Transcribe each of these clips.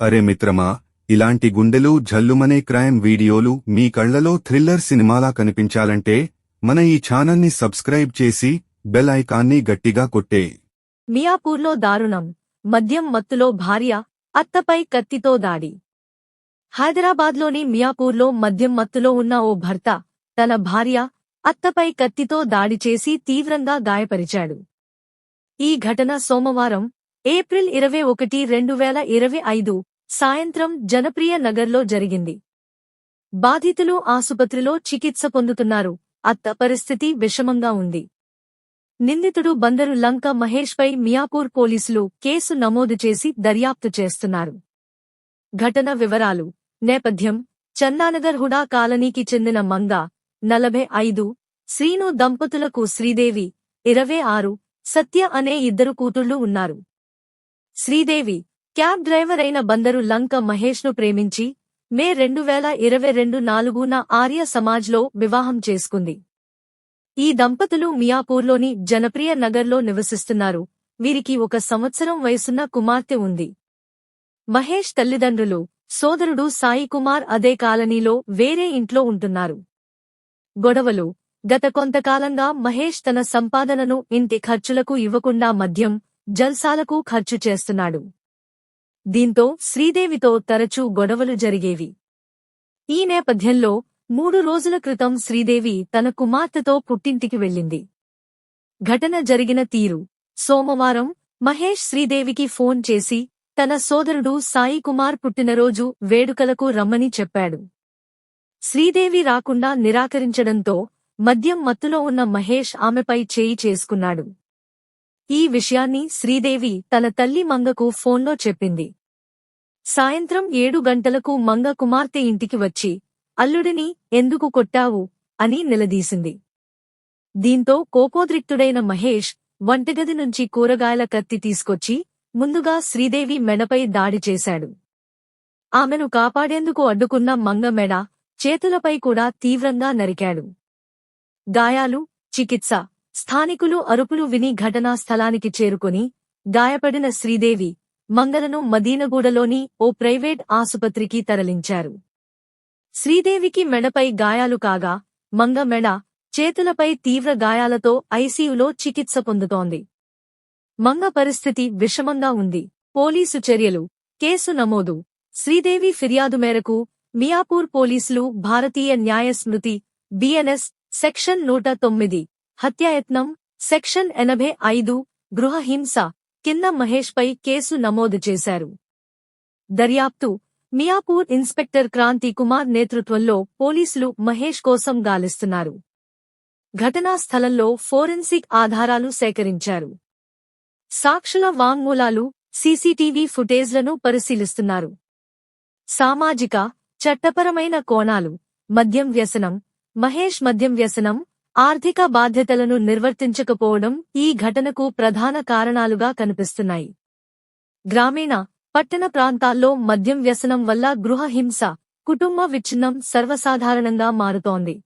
అరే మిత్రమా ఇలాంటి గుండెలు జల్లుమనే క్రైమ్ వీడియోలు మీ కళ్ళలో థ్రిల్లర్ సినిమాలా కనిపించాలంటే మన ఈ ఛానల్ని సబ్స్క్రైబ్ చేసి బెల్ ఐకాన్ని గట్టిగా కొట్టే. మియాపూర్లో దారుణం. మద్యం మత్తులో భార్య అత్తపై కత్తితో దాడి. హైదరాబాద్లోని మియాపూర్లో మద్యం మత్తులో ఉన్న ఓ భర్త తన భార్య అత్తపై కత్తితో దాడి చేసి తీవ్రంగా గాయపరిచాడు. ఈ ఘటన సోమవారం ఏప్రిల్ ఇరవై ఒకటి రెండు వేల ఇరవై ఐదు సాయంత్రం జనప్రియ నగర్లో జరిగింది. బాధితులు ఆసుపత్రిలో చికిత్స పొందుతున్నారు. అత్త పరిస్థితి విషమంగా ఉంది. నిందితుడు బందరు లంక మహేష్పై మియాపూర్ పోలీసులు కేసు నమోదు చేసి దర్యాప్తు చేస్తున్నారు. ఘటన వివరాలు. నేపథ్యం. చందానగర్ హుడా కాలనీకి చెందిన మంగ నలభై ఐదు శ్రీను దంపతులకు శ్రీదేవి ఇరవై ఆరు సత్య అనే ఇద్దరు కూతుళ్ళు ఉన్నారు. శ్రీదేవి క్యాబ్ డ్రైవర్ అయిన బందరు లంక మహేష్ను ప్రేమించి మే రెండు వేల ఇరవై రెండు నాలుగున ఆర్య సమాజ్లో వివాహం చేసుకుంది. ఈ దంపతులు మియాపూర్లోని జనప్రియ నగర్లో నివసిస్తున్నారు. వీరికి ఒక సంవత్సరం వయసున్న కుమార్తె ఉంది. మహేష్ తల్లిదండ్రులు సోదరుడు సాయికుమార్ అదే కాలనీలో వేరే ఇంట్లో ఉంటున్నారు. గొడవలు గత కొంతకాలంగా మహేష్ తన సంపాదనను ఇంటి ఖర్చులకు ఇవ్వకుండా మద్యం జల్సాలకు ఖర్చు చేస్తున్నాడు. దీంతో శ్రీదేవితో తరచూ గొడవలు జరిగేవి. ఈ నేపథ్యంలో మూడు రోజుల క్రితం శ్రీదేవి తన కుమార్తెతో పుట్టింటికి వెళ్ళింది. ఘటన జరిగిన తీరు. సోమవారం మహేష్ శ్రీదేవికి ఫోన్ చేసి తన సోదరుడు సాయి కుమార్ పుట్టినరోజు వేడుకలకు రమ్మని చెప్పాడు. శ్రీదేవి రాకుండా నిరాకరించడంతో మద్యం మత్తులో ఉన్న మహేష్ ఆమెపై చేయి చేసుకున్నాడు. ఈ విషయాన్ని శ్రీదేవి తన తల్లి మంగకు ఫోన్లో చెప్పింది. సాయంత్రం ఏడు గంటలకు మంగ కుమార్తె ఇంటికి వచ్చి అల్లుడిని ఎందుకు కొట్టావు? అని నిలదీసింది. దీంతో కోపోద్రిక్తుడైన మహేష్ వంటగది నుంచి కూరగాయల కత్తి తీసుకొచ్చి ముందుగా శ్రీదేవి మెడపై దాడి చేశాడు. ఆమెను కాపాడేందుకు అడ్డుకున్న మంగ మెడ చేతులపై కూడా తీవ్రంగా నరికాడు. గాయాలు చికిత్స స్థానికులు అరుపులు విని ఘటనా స్థలానికి చేరుకుని గాయపడిన శ్రీదేవి మంగలను మదీనగూడలోని ఓ ప్రైవేట్ ఆసుపత్రికి తరలించారు. శ్రీదేవికి మెడపై గాయాలు కాగా మంగ మెడ చేతులపై తీవ్ర గాయాలతో ఐసీయూలో చికిత్స పొందుతోంది. మంగ పరిస్థితి విషమంగా ఉంది. పోలీసు చర్యలు. కేసు నమోదు. శ్రీదేవి ఫిర్యాదు మేరకు మియాపూర్ పోలీసులు భారతీయ న్యాయ స్మృతి బిఎన్ఎస్ సెక్షన్ నూట తొమ్మిది. హత్యాయత్నం సెక్షన్ ఎనభై ఐదు గృహహింస కింద మహేష్పై కేసు నమోదు చేశారు. దర్యాప్తు మియాపూర్ ఇన్స్పెక్టర్ క్రాంతి కుమార్ నేతృత్వంలో పోలీసులు మహేష్ కోసం గాలిస్తున్నారు. ఘటనా స్థలంలో ఫోరెన్సిక్ ఆధారాలు సేకరించారు. సాక్షుల వాంగ్మూలాలు సీసీటీవీ ఫుటేజ్లను పరిశీలిస్తున్నారు. సామాజిక చట్టపరమైన కోణాలు మద్యం వ్యసనం మహేష్ మద్యం వ్యసనం ఆర్థిక బాధ్యతలను నిర్వర్తించకపోవడం ఈ ఘటనకు ప్రధాన కారణాలుగా కనిపిస్తున్నాయి. గ్రామీణ పట్టణ ప్రాంతాల్లో మద్యం వ్యసనం వల్ల గృహహింస కుటుంబ విచ్ఛిన్నం సర్వసాధారణంగా మారుతోంది.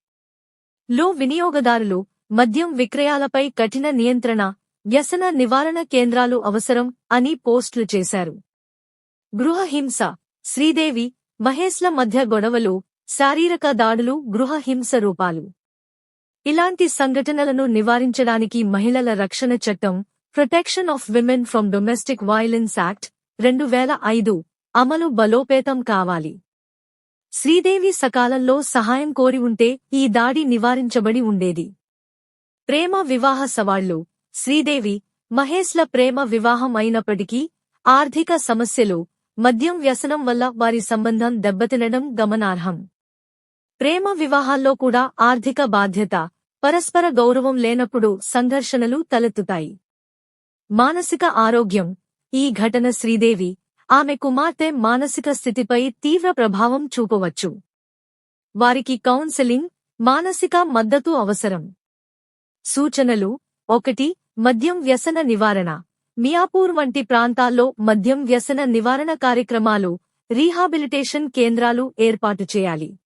లో వినియోగదారులు మద్యం విక్రయాలపై కఠిన నియంత్రణ వ్యసన నివారణ కేంద్రాలు అవసరం అని పోస్టులు చేశారు. గృహహింస శ్రీదేవి మహేష్ల మధ్య గొడవలు శారీరక దాడులు గృహహింస రూపాలు. ఇలాంటి సంఘటనలను నివారించడానికి మహిళల రక్షణ చట్టం protection of women from domestic violence act రెండు వేల ఐదు అమలు బలోపేతం కావాలి. శ్రీదేవి సకాలంలో సహాయం కోరి ఉంటే ఈ దాడి నివారించబడి ఉండేది. ప్రేమ వివాహ సవాళ్ళు శ్రీదేవి మహేష్ల ప్రేమ వివాహం అయినప్పటికీ ఆర్థిక సమస్యలు మద్యం వ్యసనం వల్ల వారి సంబంధం దెబ్బతినడం గమనార్హం. ప్రేమ వివాహాల్లో కూడా ఆర్థిక బాధ్యత పరస్పర గౌరవం లేనప్పుడు సంఘర్షణలు తలెత్తుతాయి. మానసిక ఆరోగ్యం. ఈ ఘటన శ్రీదేవి ఆమె కుమార్తె మానసిక స్థితిపై తీవ్ర ప్రభావం చూపవచ్చు. వారికి కౌన్సెలింగ్ మానసిక మద్దతు అవసరం. సూచనలు. ఒకటి మద్యం వ్యసన నివారణ. మియాపూర్ వంటి ప్రాంతాల్లో మద్యం వ్యసన నివారణ కార్యక్రమాలు రీహాబిలిటేషన్ కేంద్రాలు ఏర్పాటు చేయాలి.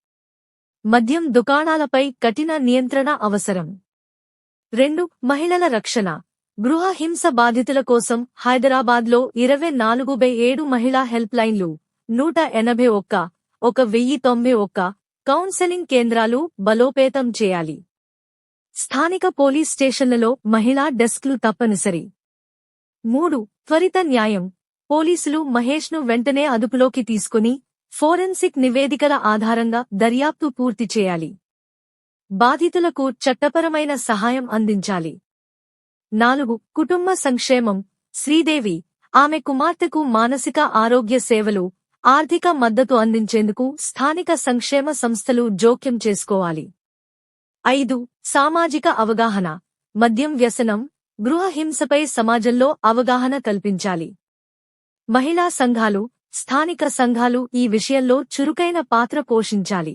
మద్యం దుకాణాలపై కఠిన నియంత్రణ అవసరం. రెండు మహిళల రక్షణ. గృహ హింస బాధితుల కోసం హైదరాబాద్లో ఇరవై నాలుగు బై ఏడు మహిళా హెల్ప్ లైన్లు నూట ఎనభై ఒక్క ఒక వెయ్యి తొంభై ఒక్క కౌన్సెలింగ్ కేంద్రాలు బలోపేతం చేయాలి. స్థానిక పోలీస్ స్టేషన్లలో మహిళా డెస్క్లు తప్పనిసరి. మూడు త్వరిత న్యాయం. పోలీసులు మహేష్ను వెంటనే అదుపులోకి తీసుకుని ఫోరెన్సిక్ నివేదికల ఆధారంగా దర్యాప్తు పూర్తి చేయాలి. బాధితులకు చట్టపరమైన సహాయం అందించాలి. నాలుగు కుటుంబ సంక్షేమం. శ్రీదేవి ఆమె కుమార్తెకు మానసిక ఆరోగ్య సేవలు ఆర్థిక మద్దతు అందించేందుకు స్థానిక సంక్షేమ సంస్థలు జోక్యం చేసుకోవాలి. ఐదు సామాజిక అవగాహన. మద్యం వ్యసనం గృహహింసపై సమాజంలో అవగాహన కల్పించాలి. మహిళా సంఘాలు స్థానిక సంఘాలు ఈ విషయంలో చురుకైన పాత్ర పోషించాలి.